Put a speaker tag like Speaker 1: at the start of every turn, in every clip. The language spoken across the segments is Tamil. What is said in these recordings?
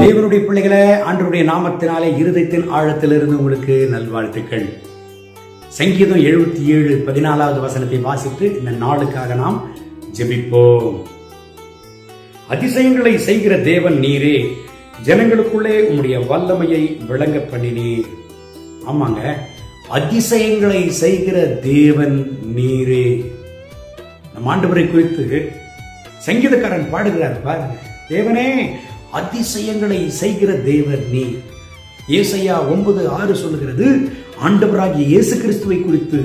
Speaker 1: தேவனுடைய பிள்ளைகளை ஆண்டவருடைய நாமத்தினாலே இருதயத்தின் ஆழத்திலிருந்து உங்களுக்கு நல்வாழ்த்துக்கள். சங்கீதம் எழுபத்தி ஏழு பதினாலாவது வசனத்தை வாசித்து இந்த நாளுக்காக நாம் ஜெபிப்போம். அதிசயங்களை செய்கிற தேவன் நீரே ஜனங்களுக்குள்ளே உம்முடைய வல்லமையை விளங்க பண்ணினீர். ஆமாங்க அதிசயங்களை செய்கிற தேவன் நீரே. நம் ஆண்டவரை குறித்து சங்கீதக்காரன் பாடுகிறார் பாருங்க தேவனே அதிசயங்களை செய்கிற தேவன் நீ ஏசையா ஒன்பது ஆறு சொல்லுகிறது ஆண்டவராகிய இயேசு கிறிஸ்துவை குறித்து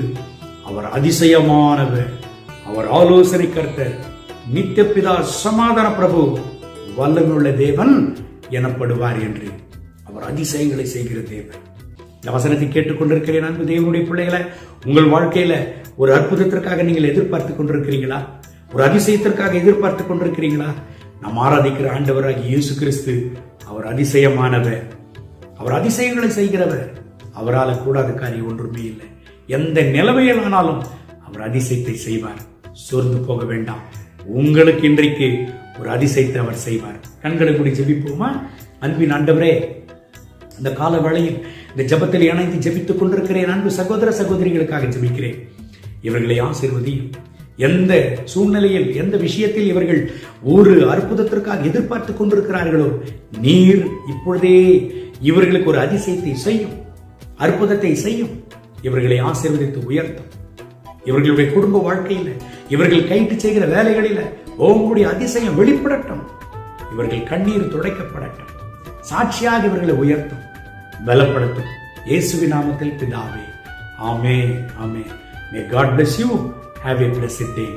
Speaker 1: அவர் அதிசயமானவர் அவர் ஆலோசனை கர்த்தர் நித்திய பிதா சமாதான பிரபு வல்லமையுள்ள தேவன் எனப்படுவார் என்று அவர் அதிசயங்களை செய்கிற தேவன் இந்த வசனத்தை கேட்டுக்கொண்டிருக்கிறேன் அன்பு தேவனுடைய பிள்ளைகளை உங்கள் வாழ்க்கையில ஒரு அற்புதத்திற்காக நீங்கள் எதிர்பார்த்து கொண்டிருக்கிறீங்களா? ஒரு அதிசயத்திற்காக எதிர்பார்த்து கொண்டிருக்கிறீங்களா? நாம் ஆராதிக்கிற ஆண்டவராக இயேசு கிறிஸ்து அவர் அதிசயமானவர். அவர் அதிசயங்களை செய்கிறவர். அவரால் கூடாத காரியம் ஒன்றுமே இல்லை. எந்த நிலைமையில் ஆனாலும் அவர் அதிசயத்தை செய்வார். சோர்ந்து போக வேண்டாம். உங்களுக்கு இன்றைக்கு ஒரு அதிசயத்தை அவர் செய்வார். கண்களை கூடி ஜெபிப்போமா? அன்பின் ஆண்டவரே இந்த கால வேளையில் இந்த ஜெபத்தில் இணைந்து ஜெபித்துக் கொண்டிருக்கிறேன் அன்பு சகோதர சகோதரிகளுக்காக ஜெபிக்கிறேன். இவர்களை ஆசிர்வதியும். எந்த சூழ்நிலையில் எந்த விஷயத்தில் இவர்கள் ஒரு அற்புதத்திற்காக எதிர்பார்த்து கொண்டிருக்கிறார்களோ நீர் இப்பொழுதே இவர்களுக்கு ஒரு அதிசயத்தை செய்யும் அற்புதத்தை செய்யும். இவர்களை ஆசீர்வதித்து உயர்த்தும். இவர்களுடைய குடும்ப வாழ்க்கையில இவர்கள் கைட்டு செய்கிற வேலைகளில உங்களுடைய அதிசயம் வெளிப்படட்டும். இவர்கள் கண்ணீர் துடைக்கப்படட்டும். சாட்சியாக இவர்களை உயர்த்தும் பலப்படுத்தும். இயேசுவி நாமத்தில் பிதாவே ஆமே ஆமே may God bless you have a blessed day